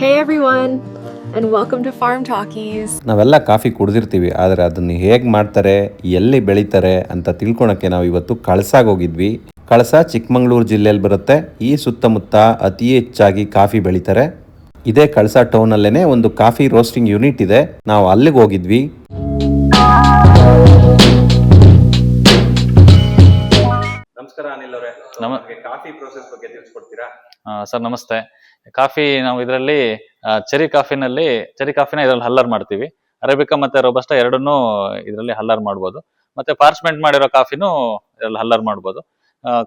Hey everyone, and welcome to farm talkies ನಾವೆಲ್ಲ coffee ಕುಡಿದಿರ್ತೀವಿ ಆದರೆ ಅದನ್ನು ಹೇಗೆ ಮಾಡ್ತಾರೆ ಎಲ್ಲಿ ಬೆಳೀತಾರೆ ಅಂತ ತಿಳ್ಕೊಳಕ್ಕೆ ನಾವು ಇವತ್ತು ಕಳಸಾಗೋಗಿದ್ವಿ ಕಳಸ ಚಿಕ್ಕಮಗಳೂರು ಜಿಲ್ಲೆಯಲ್ಲಿ ಬರುತ್ತೆ. ಈ ಸುತ್ತಮುತ್ತ ಅತಿ ಹೆಚ್ಚಾಗಿ ಕಾಫಿ ಬೆಳೀತಾರೆ. ಇದೇ ಕಳಸ ಟೌನಲ್ಲೇ ಒಂದು ಕಾಫಿ ರೋಸ್ಟಿಂಗ್ ಯೂನಿಟ್ ಇದೆ. ನಾವು ಅಲ್ಲಿಗೆ ಹೋಗಿದ್ವಿ. ನಮಸ್ಕಾರ ಅನಿಲ್ ಅವರೇ. ನಮಗೆ ಕಾಫಿ ಪ್ರೋಸೆಸ್ ಬಗ್ಗೆ ತಿಳಿಸ್ಕೊಡ್ತೀರಾ? ಸರ್ ನಮಸ್ತೆ. ಕಾಫಿ ನಾವು ಇದರಲ್ಲಿ ಚೆರಿ ಕಾಫಿನಲ್ಲಿ ಚೆರಿ ಕಾಫಿನ ಇದರಲ್ಲಿ ಹಲ್ಲರ್ ಮಾಡ್ತೀವಿ. ಅರೇಬಿಕಾ ಮತ್ತೆ ರೋಬಸ್ಟಾ ಎರಡನ್ನೂ ಇದರಲ್ಲಿ ಹಲ್ಲರ್ ಮಾಡ್ಬೋದು. ಮತ್ತೆ ಪಾರ್ಚ್ಮೆಂಟ್ ಮಾಡಿರೋ ಕಾಫಿನೂ ಇದರಲ್ಲಿ ಹಲ್ಲರ್ ಮಾಡ್ಬೋದು.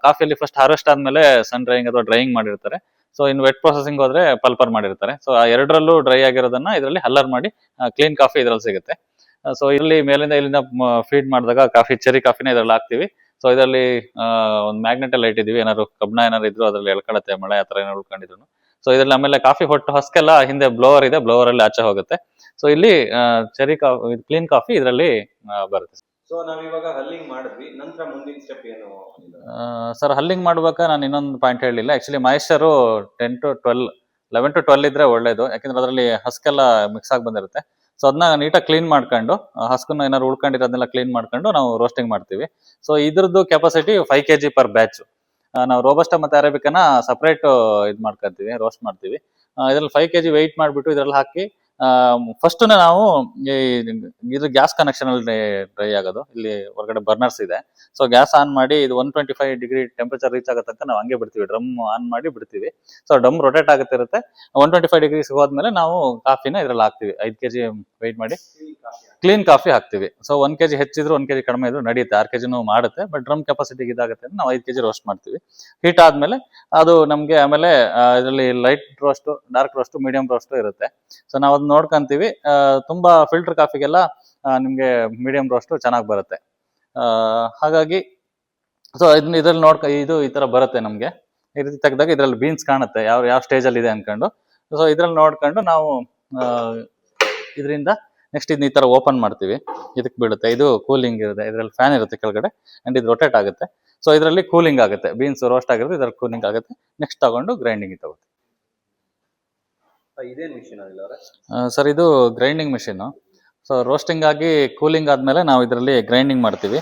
ಕಾಫಿಯಲ್ಲಿ ಫಸ್ಟ್ ಹಾರ್ವೆಸ್ಟ್ ಆದ್ಮೇಲೆ ಸನ್ ಡ್ರೈಯಿಂಗ್ ಅಥವಾ ಡ್ರೈಯಿಂಗ್ ಮಾಡಿರ್ತಾರೆ. ಸೊ ಇನ್ನು ವೆಟ್ ಪ್ರೊಸೆಸಿಂಗ್ ಹೋದ್ರೆ ಪಲ್ಪರ್ ಮಾಡಿರ್ತಾರೆ. ಸೊ ಆ ಎರಡರಲ್ಲೂ ಡ್ರೈ ಆಗಿರೋದನ್ನ ಇದರಲ್ಲಿ ಹಲ್ಲರ್ ಮಾಡಿ ಕ್ಲೀನ್ ಕಾಫಿ ಇದರಲ್ಲಿ ಸಿಗುತ್ತೆ. ಸೊ ಇಲ್ಲಿ ಮೇಲಿಂದ ಇಲ್ಲಿಂದ ಫೀಡ್ ಮಾಡಿದಾಗ ಕಾಫಿ ಚೆರಿ ಕಾಫಿನ ಇದರಲ್ಲಿ ಹಾಕ್ತಿವಿ. ಸೊ ಇದರಲ್ಲಿ ಒಂದು ಮ್ಯಾಗ್ನೆಟ್ ಎಲ್ಲ ಇಟ್ಟಿದೀವಿ ಏನಾದ್ರು ಕಬ್ಬಣ ಏನಾದ್ರು ಇದ್ರು ಅದ್ರಲ್ಲಿ ಎಳ್ಕೊಳತ್ತೆ ಮಳೆ ಆತರ ಏನಾದ್ರು ಉಳ್ಕೊಂಡಿದ್ರು ಸೊ ಇದ್ರಲ್ಲಿ ಆಮೇಲೆ ಕಾಫಿ ಹೊಟ್ಟು ಹಸ್ಕೆಲ್ಲ ಹಿಂದೆ ಬ್ಲೋವರ್ ಇದೆ ಬ್ಲೋವರ್ ಅಲ್ಲಿ ಆಚೆ ಹೋಗುತ್ತೆ. ಸೊ ಇಲ್ಲಿ ಚೆರಿ ಕಾಫಿ ಕ್ಲೀನ್ ಕಾಫಿ ಇದರಲ್ಲಿ ಬರುತ್ತೆ. ಸೊ ನಾವಿವಾಗ ಹಲ್ಲಿಂಗ್ ಮಾಡಿದ್ವಿ. ನಂತರ ಮುಂದಿನ ಸ್ಟೆಪ್ ಏನು? ಸರ್ ಹಲ್ಲಿಂಗ್ ಮಾಡ್ಬೇಕಾ ನಾನು ಇನ್ನೊಂದು ಪಾಯಿಂಟ್ ಹೇಳಿಲ್ಲ. Actually moisture ten to twelve eleven to twelve ಇದ್ರೆ ಒಳ್ಳೇದು. ಯಾಕಂದ್ರೆ ಅದರಲ್ಲಿ ಹಸ್ಕೆಲ್ಲ ಮಿಕ್ಸ್ ಆಗಿ ಬಂದಿರುತ್ತೆ. ಸೊ ಅದನ್ನ ನೀಟಾಗಿ ಕ್ಲೀನ್ ಮಾಡ್ಕೊಂಡು ಹಸ್ಕನ್ನು ಏನಾದ್ರು ಉಳ್ಕೊಂಡಿರೋದನ್ನೆಲ್ಲ ಕ್ಲೀನ್ ಮಾಡ್ಕೊಂಡು ನಾವು ರೋಸ್ಟಿಂಗ್ ಮಾಡ್ತೀವಿ. ಸೊ ಇದ್ರದ್ದು capacity five K G per batch ನಾವು ರೋಬಸ್ಟ ಮತ್ತೆ ಅರೇಬಿಕನ ಸಪ್ರೇಟ್ ಇದು ಮಾಡ್ಕೊಂತೀವಿ ರೋಸ್ಟ್ ಮಾಡ್ತೀವಿ. ಇದ್ರಲ್ಲಿ ಫೈವ್ ಕೆ ಜಿ ವೆಯ್ಟ್ ಮಾಡಿಬಿಟ್ಟು ಇದ್ರಲ್ಲಿ ಹಾಕಿ ಫಸ್ಟ್ ನಾವು ಇದು ಗ್ಯಾಸ್ ಕನೆಕ್ಷನ್ ಅಲ್ಲಿ ಡ್ರೈ ಆಗೋದು. ಇಲ್ಲಿ ಹೊರಗಡೆ ಬರ್ನರ್ಸ್ ಇದೆ. ಸೊ ಗ್ಯಾಸ್ ಆನ್ ಮಾಡಿ ಇದು one twenty five degree temperature reach ಆಗೋ ತನಕ ನಾವು ಹಂಗೆ ಬಿಡ್ತೀವಿ. ಡ್ರಮ್ ಆನ್ ಮಾಡಿ ಬಿಡ್ತೀವಿ. ಸೊ ಡ್ರಮ್ ರೊಟೇಟ್ ಆಗುತ್ತಿರುತ್ತೆ. ಒನ್ ಟ್ವೆಂಟಿ ಫೈವ್ ಡಿಗ್ರಿ ಹೋದ್ಮೇಲೆ ನಾವು ಕಾಫಿನ ಇದ್ರಲ್ಲಿ ಹಾಕ್ತಿವಿ. ಐದು ಕೆಜಿ ವೆಯ್ಟ್ ಮಾಡಿ. ಕ್ಲೀನ್ ಕಾಫಿ ಹಾಕ್ತಿವಿ. ಸೊ ಒನ್ ಕೆಜಿ ಹೆಚ್ಚಿದ್ರು ಒನ್ ಕೆಜಿ ಕಡಿಮೆ ಇದ್ರು ನಡೆಯುತ್ತೆ ಆರು ಕೆಜಿನೂ ಮಾಡುತ್ತೆ ಬಟ್ ಡ್ರಮ್ ಕೆಪಾಸಿಟಿಗೆ ಇದಾಗುತ್ತೆ ನಾವು ಐದು ಕೆಜಿ ರೋಸ್ಟ್ ಮಾಡ್ತೀವಿ. ಹೀಟ್ ಆದ್ಮೇಲೆ ಅದು ನಮ್ಗೆ ಆಮೇಲೆ ಇದರಲ್ಲಿ light roast dark roast medium roast ಇರುತ್ತೆ. ಸೊ ನಾವು ಅದನ್ನ ನೋಡ್ಕೊಂತೀವಿ. ತುಂಬಾ ಫಿಲ್ಟರ್ ಕಾಫಿಗೆಲ್ಲ ನಿಮಗೆ ಮೀಡಿಯಂ ರೋಸ್ಟ್ ಚೆನ್ನಾಗಿ ಬರುತ್ತೆ. ಹಾಗಾಗಿ ಸೊ ಇದನ್ನ ಇದ್ರಲ್ಲಿ ನೋಡ್ಕ, ಇದು ಈ ತರ ಬರುತ್ತೆ ನಮ್ಗೆ. ಈ ರೀತಿ ತೆಗೆದಾಗ ಇದ್ರಲ್ಲಿ ಬೀನ್ಸ್ ಕಾಣುತ್ತೆ. ಯಾವ ಯಾವ ಸ್ಟೇಜಲ್ಲಿ ಇದೆ ಅನ್ಕೊಂಡು. ಸೊ ಇದ್ರಲ್ಲಿ ನೋಡ್ಕೊಂಡು ನಾವು ಇದರಿಂದ ನೆಕ್ಸ್ಟ್ ಇದನ್ನ ಈ ತರ ಓಪನ್ ಮಾಡ್ತೀವಿ. ಇದಕ್ಕೆ ಬೀಳುತ್ತೆ. ಇದು ಕೂಲಿಂಗ್ ಇರುತ್ತೆ. ಇದ್ರಲ್ಲಿ ಫ್ಯಾನ್ ಇರುತ್ತೆ ಕೆಳಗಡೆ ಅಂಡ್ ಇದು ರೊಟೇಟ್ ಆಗುತ್ತೆ. ಸೊ ಇದರಲ್ಲಿ ಕೂಲಿಂಗ್ ಆಗುತ್ತೆ. ಬೀನ್ಸ್ ರೋಸ್ಟ್ ಆಗಿರುತ್ತೆ ಇದ್ರಲ್ಲಿ ಕೂಲಿಂಗ್ ಆಗುತ್ತೆ. ನೆಕ್ಸ್ಟ್ ತಗೊಂಡು ಗ್ರೈಂಡಿಂಗ್ ತಗೋತೀವಿ. ಸರ್ ಇದು ಗ್ರೈಂಡಿಂಗ್ ಮಿಷಿನ್ ಸೊ ರೋಸ್ಟಿಂಗ್ ಆಗಿ ಕೂಲಿಂಗ್ ಆದ್ಮೇಲೆ ನಾವು ಇದರಲ್ಲಿ ಗ್ರೈಂಡಿಂಗ್ ಮಾಡ್ತೀವಿ.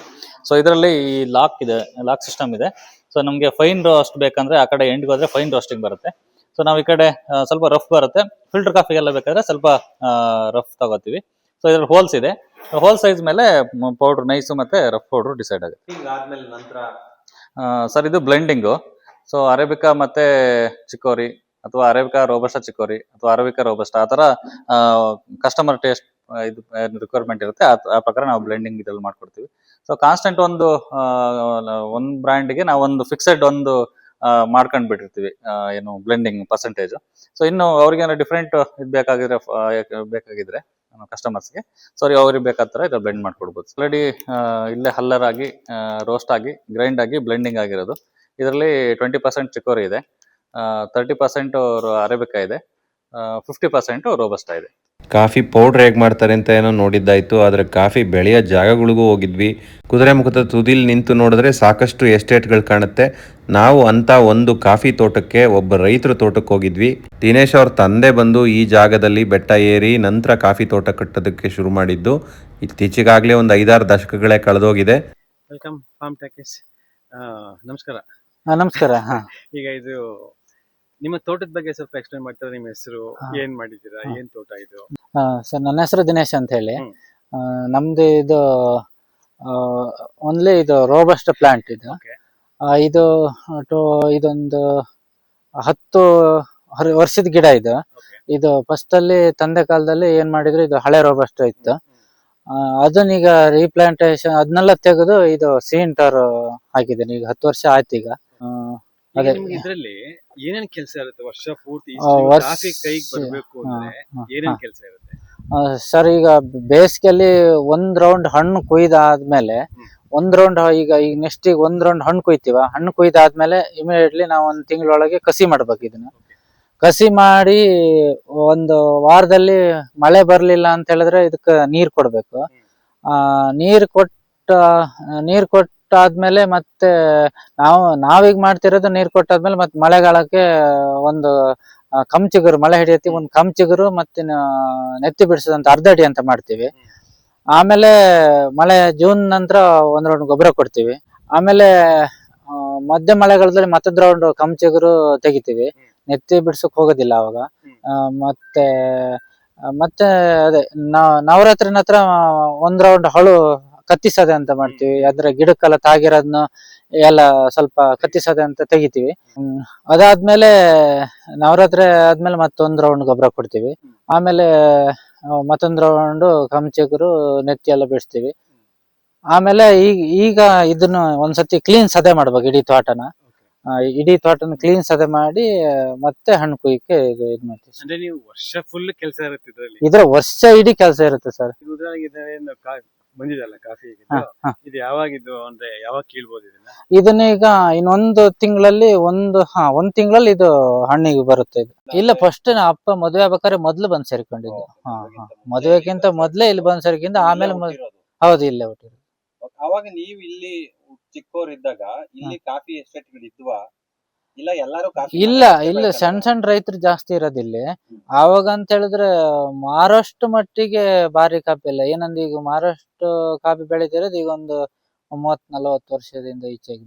ಸೊ ಇದರಲ್ಲಿ ಈ ಲಾಕ್ ಇದೆ ಲಾಕ್ ಸಿಸ್ಟಮ್ ಇದೆ. ಸೊ ನಮಗೆ ಫೈನ್ ರೋಸ್ಟ್ ಬೇಕಂದ್ರೆ ಆ ಕಡೆ ಎಂಡ್ಗೆ ಹೋದ್ರೆ ಫೈನ್ ರೋಸ್ಟಿಂಗ್ ಬರುತ್ತೆ. ಸೊ ನಾವು ಈ ಕಡೆ ಸ್ವಲ್ಪ ರಫ್ ಬರುತ್ತೆ. ಫಿಲ್ಟರ್ ಕಾಫಿಗೆಲ್ಲ ಬೇಕಾದ್ರೆ ಸ್ವಲ್ಪ ರಫ್ ತಗೋತೀವಿ. ಸೊ ಇದ್ರಲ್ಲಿ ಹೋಲ್ಸ್ ಇದೆ. ಹೋಲ್ ಸೈಜ್ ಮೇಲೆ ಪೌಡ್ರ್ ನೈಸು ಮತ್ತೆ ರಫ್ ಪೌಡ್ರ್ ಡಿಸೈಡ್ ಆಗುತ್ತೆ. ಆದ್ಮೇಲೆ ನಂತರ? ಸರ್ ಇದು ಬ್ಲೆಂಡಿಂಗು ಸೊ ಅರೇಬಿಕಾ ಮತ್ತೆ ಚಿಕೋರಿ ಅಥವಾ ಅರೇಬಿಕಾ ರೋಬಸ್ಟಾ ಚಿಕೋರಿ ಅಥವಾ ಅರೇಬಿಕಾ ರೋಬಸ್ಟಾ ಆ ಥರ ಕಸ್ಟಮರ್ ಟೇಸ್ಟ್ ಇದು ರಿಕ್ವೈರ್ಮೆಂಟ್ ಇರುತ್ತೆ. ಆ- ಪ್ರಕಾರ ನಾವು ಬ್ಲೆಂಡಿಂಗ್ ಇದ್ರಲ್ಲಿ ಮಾಡ್ಕೊಡ್ತೀವಿ. ಸೊ ಕಾನ್ಸ್ಟೆಂಟ್ ಒಂದು ಒಂದು ಬ್ರ್ಯಾಂಡ್ಗೆ ನಾವು ಒಂದು ಫಿಕ್ಸೆಡ್ ಒಂದು ಮಾಡ್ಕೊಂಡು ಬಿಟ್ಟಿರ್ತೀವಿ. ಏನು ಬ್ಲೆಂಡಿಂಗ್ ಪರ್ಸೆಂಟೇಜ್ ಸೊ ಇನ್ನು ಅವ್ರಿಗೇನೋ ಡಿಫ್ರೆಂಟ್ ಇದು ಬೇಕಾಗಿದ್ರೆ ಬೇಕಾಗಿದ್ರೆ ಕಸ್ಟಮರ್ಸ್ಗೆ ಸಾರಿ ಅವ್ರಿಗೆ ಬೇಕಾದ ಥರ ಇದು ಬ್ಲೆಂಡ್ ಮಾಡ್ಕೊಡ್ಬೋದು. ಆಲ್ರೆಡಿ ಇಲ್ಲೇ ಹಲ್ಲರ್ ಆಗಿ ರೋಸ್ಟ್ ಆಗಿ ಗ್ರೈಂಡ್ ಆಗಿ ಬ್ಲೆಂಡಿಂಗ್ ಆಗಿರೋದು. ಇದರಲ್ಲಿ ಟ್ವೆಂಟಿ ಪರ್ಸೆಂಟ್ ಚಿಕೋರಿ ಇದೆ. ತರ್ಟಿ ಪರ್ಸೆಂಟ್ ಅರೇಬಿಕಾ ಇದೆ. ಫಿಫ್ಟಿ ಪರ್ಸೆಂಟ್ ರೋಬಸ್ಟಾ ಇದೆ. ಕಾಫಿ ಪೌಡ್ರ್ ಹೇಗೆ ಮಾಡ್ತಾರೆ ಅಂತ ಏನೋ ನೋಡಿದ್ದಾಯ್ತು ಆದರೆ ಕಾಫಿ ಬೆಳೆಯೋ ಜಾಗಗಳಿಗೂ ಹೋಗಿದ್ವಿ. ಕುದುರೆ ಮುಖದ ತುದಿಲಿ ನಿಂತು ನೋಡಿದ್ರೆ ಸಾಕಷ್ಟು ಎಸ್ಟೇಟ್ಗಳು ಕಾಣುತ್ತೆ. ನಾವು ಅಂತ ಒಂದು ಕಾಫಿ ತೋಟಕ್ಕೆ ಒಬ್ಬ ರೈತರ ತೋಟಕ್ಕೆ ಹೋಗಿದ್ವಿ. ದಿನೇಶ್ ಅವ್ರ ತಂದೆ ಬಂದು ಈ ಜಾಗದಲ್ಲಿ ಬೆಟ್ಟ ಏರಿ ನಂತರ ಕಾಫಿ ತೋಟ ಕಟ್ಟೋದಕ್ಕೆ ಶುರು ಮಾಡಿದ್ದು. ಇತ್ತೀಚೆಗಾಗಲೇ ಒಂದು ಐದಾರು ದಶಕಗಳೇ ಕಳೆದೋಗಿದೆ. ವೆಲ್ಕಮ್ ಫಾರ್ಮ್ ಟ್ಯಾಕೇಸ್ ನಮಸ್ಕಾರ. ನಮಸ್ಕಾರ ಹಾ. ಈಗ ಇದು ನಿಮ್ಮ ತೋಟದ ಬಗ್ಗೆ ಸ್ವಲ್ಪ ಎಕ್ಸ್ಪ್ಲೈನ್ ಮಾಡ್ತಾರೆ ನಿಮ್ಮ ಹೆಸರು. ಏನ್ ಮಾಡಿದ್ದೀರಾ ಏನ್ ತೋಟ ಇದು ಸರ್ ನನ್ನ ಹೆಸರು ದಿನೇಶ್ ಅಂತ ಹೇಳಿ. ಆ, ನಮ್ದು ಇದು ಓನ್ಲಿ ಇದು ರೋಬಸ್ಟ್ ಪ್ಲಾಂಟ್ ಇದು Okay. ಆ, ಇದು ಟು- ಇದೊಂದು ಹತ್ತು ಹರ್- ವರ್ಷದ ಗಿಡ ಇದು Okay. ಇದು ಫಸ್ಟ್ ಅಲ್ಲಿ ತಂದೆ ಕಾಲದಲ್ಲಿ ಏನ್ ಮಾಡಿದ್ರು ಇದು ಹಳೆ ರೋಬಸ್ಟ್ ಇತ್ತು ಆ, ಅದನ್ನ ಈಗ ರೀಪ್ಲಾಂಟೇಶನ್ ಅದನ್ನೆಲ್ಲ ತೆಗೆದು ಇದು ಸೀಂಟರ್ ಹಾಕಿದ್ದೀನಿ ಈಗ ಹತ್ತು ವರ್ಷ ಆಯ್ತು ಈಗ ಅದೇ. ನಿಮ್ಗೆ ಇದ್ರಲ್ಲಿ ಏನೇನ್ ಕೆಲಸ ಇರುತ್ತೆ ವರ್ಷ ಪೂರ್ತಿ ಆ, ವರ್ಷ- ಕಾಫಿ ಕೈಗೆ ಬರ್ಬೇಕು ಅಂದ್ರೆ ಹಾ, ಏನೇನ್ ಕೆಲಸ ಇರುತ್ತೆ? ಸರ್ ಈಗ ಬೇಸಿಗೆಯಲ್ಲಿ ಒಂದ್ ರೌಂಡ್ ಹಣ್ಣು ಕುಯ್ದಾದ್ಮೇಲೆ ಹ್ಮ್. ಒಂದ್ ರೌಂಡ್ ಈಗ ಈಗ ನೆಕ್ಸ್ಟ್ ಈಗ ಒಂದ್ ರೌಂಡ್ ಹಣ್ಣು ಕುಯ್ತೀವ? ಹಣ್ಣು ಕುಯ್ದಾದ್ಮೇಲೆ ಇಮಿಡಿಯೇಟ್ಲಿ ನಾವು ಒಂದ್ ತಿಂಗಳೊಳಗೆ ಕಸಿ ಮಾಡ್ಬೇಕು ಇದನ್ನ. ಕಸಿ ಮಾಡಿ ಒಂದು ವಾರದಲ್ಲಿ ಮಳೆ ಬರ್ಲಿಲ್ಲ ಅಂತ ಹೇಳಿದ್ರೆ ಇದಕ್ಕೆ ನೀರ್ ಕೊಡ್ಬೇಕು. ಆ ನೀರ್ ಕೊಟ್ಟ ನೀರ್ ಕೊಟ್ಟಾದ್ಮೇಲೆ ಮತ್ತೆ ನಾವು ನಾವೀಗ ಮಾಡ್ತಿರೋದು ನೀರ್ ಕೊಟ್ಟಾದ್ಮೇಲೆ ಮತ್ತೆ ಮಳೆಗಾಲಕ್ಕೆ ಒಂದು ಕಂಚಿಗರು ಮಳೆ ಹಿಡಿಯತಿ ಒಂದು ಕಂಚಿಗರು ಮತ್ತೆ ನೆತ್ತಿ ಬಿಡಿಸಿದಂತ ಅರ್ಧ ಅಡಿ ಅಂತ ಮಾಡ್ತೀವಿ. ಆಮೇಲೆ ಮಳೆ ಜೂನ್ ನಂತರ ಒಂದ್ ರೌಂಡ್ ಗೊಬ್ಬರ ಕೊಡ್ತೀವಿ. ಆಮೇಲೆ ಮಧ್ಯ ಮಳೆಗಾಲದಲ್ಲಿ ಮತ್ತೊಂದ್ ರೌಂಡ್ ಕಂಚಿಗುರು ತೆಗಿತೀವಿ. ನೆತ್ತಿ ಬಿಡ್ಸಕ್ ಹೋಗೋದಿಲ್ಲ ಅವಾಗ. ಮತ್ತೆ ಮತ್ತೆ ಅದೇ, ನಾ- ನವರಾತ್ರಿನ ಹತ್ರ ಒಂದ್ ರೌಂಡ್ ಹಳು ಕತ್ತಿಸದೆ ಅಂತ ಮಾಡ್ತೀವಿ. ಅಂದ್ರೆ ಗಿಡಕ್ಕೆಲ್ಲ ತಾಗಿರೋದನ್ನ ಎಲ್ಲ ಸ್ವಲ್ಪ ಕತ್ತಿಸದೆ ಅಂತ ತೆಗಿತೀವಿ. ಅದಾದ್ಮೇಲೆ ನವರಾತ್ರಿ ಆದ್ಮೇಲೆ ಮತ್ತೊಂದ್ ರೌಂಡ್ ಗೊಬ್ಬರ ಕೊಡ್ತೀವಿ. ಆಮೇಲೆ ಮತ್ತೊಂದು ರೌಂಡ್ ಕಂಚಿಗುರು ನೆತ್ತಿ ಎಲ್ಲ ಬಿಡಿಸ್ತೀವಿ ಆಮೇಲೆ ಈಗ ಈಗ ಇದನ್ನ ಒಂದ್ಸತಿ ಕ್ಲೀನ್ ಸದೆ ಮಾಡ್ಬೇಕು ಇಡೀ ತೋಟನ. ಇಡೀ ತೋಟನ ಕ್ಲೀನ್ ಸದೆ ಮಾಡಿ ಮತ್ತೆ ಹಣ್ಣು ಕುಯ್ಕೆ ಇದು ಇದ್ ಮಾಡ್ತೀವಿ ಅಂದ್ರೆ ನೀವು ವರ್ಷ ಫುಲ್ ಕೆಲಸ ಇರುತ್ತೆ ಇದ್ರ ವರ್ಷ ಇಡೀ ಕೆಲಸ ಇರುತ್ತೆ ಸರ್. ಬಂದಿದಲ್ಲ ಕಾಫಿ. ಇದು ಯಾವಾಗಿದ್ದು ಅಂದ್ರೆ ಯಾವಾಗ ಕೀಳ್ಬೋದು ಇದನ್ನ? ಇದನ್ನ ಈಗ ಇನ್ನೊಂದು ತಿಂಗಳಲ್ಲಿ ಒಂದು ಹಾ ಒಂದ್ ತಿಂಗಳಲ್ಲಿ ಇದು ಹಣ್ಣಿಗೆ ಬರುತ್ತೆ ಇದು. ಇಲ್ಲ ಫಸ್ಟ್ ಅಪ್ಪ ಮದುವೆ ಆಗ್ಬೇಕಾದ್ರೆ ಮೊದ್ಲು ಬಂದ್ ಸೇರ್ಕೊಂಡಿದ್ದು. ಹಾ ಹಾ. ಮದುವೆಗಿಂತ ಮೊದ್ಲೇ ಇಲ್ಲಿ ಬಂದ್ ಸೇರ್ಕಿಂತ ಆಮೇಲೆ ಮ- ಹೌದು ಇಲ್ಲೇ ಅವಾಗ ನೀವು ಇಲ್ಲಿ ಚಿಕ್ಕವರಿದ್ದಾಗ ಇಲ್ಲಿ ಕಾಫಿ ಎಸ್ಟೇಟ್ ಇದ್ವಾ ಇಲ್ಲ ಎಲ್ಲರೂ ಇಲ್ಲ ಇಲ್ಲ ಸಣ್ಣ ಸಣ್ಣ ರೈತರು ಜಾಸ್ತಿ ಇರೋದಿಲ್ಲ ಆವಾಗ ಅಂತ ಹೇಳಿದ್ರೆ ಮಾರಷ್ಟು ಮಟ್ಟಿಗೆ ಭಾರಿ ಕಾಪಿ ಇಲ್ಲ. ಏನಂದ್ರೆ ಈಗ ಮಾರಷ್ಟು ಕಾಪಿ ಬೆಳಿತಿರೋದು ಈಗ ಒಂದು ಮೂವತ್ ನಲವತ್ತು ವರ್ಷದಿಂದ ಈಚೆಗೆ